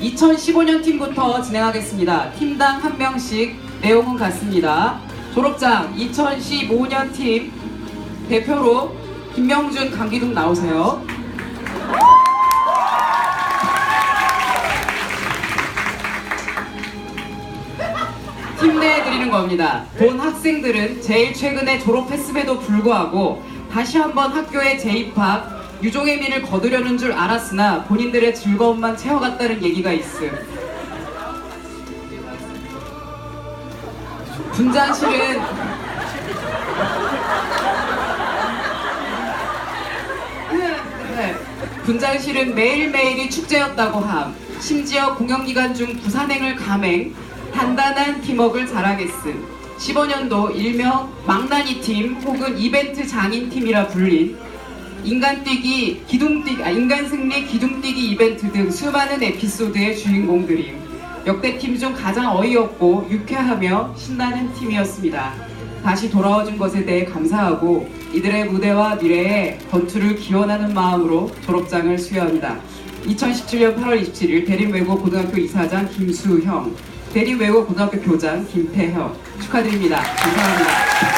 2015년 팀부터 진행하겠습니다. 팀당 한 명씩 내용은 같습니다. 졸업장 2015년 팀 대표로 김명준, 강기둥 나오세요. 팀 내에 드리는 겁니다. 본 학생들은 제일 최근에 졸업했음에도 불구하고 다시 한번 학교에 재입학, 유종의 미를 거두려는 줄 알았으나 본인들의 즐거움만 채워갔다는 얘기가 있음. 분장실은 네. 분장실은 매일매일이 축제였다고 함. 심지어 공연 기간 중 부산행을 감행, 단단한 팀워크를 잘하겠음. 15년도 일명 망나니 팀 혹은 이벤트 장인 팀이라 불린 인간 뛰기, 기둥 뛰기, 아, 인간 승리, 기둥 뛰기 이벤트 등 수많은 에피소드의 주인공들임. 역대 팀 중 가장 어이없고 유쾌하며 신나는 팀이었습니다. 다시 돌아와준 것에 대해 감사하고 이들의 무대와 미래에 건투를 기원하는 마음으로 졸업장을 수여합니다. 2017년 8월 27일 대림외고 고등학교 이사장 김수형, 대림외고 고등학교 교장 김태형 축하드립니다. 감사합니다.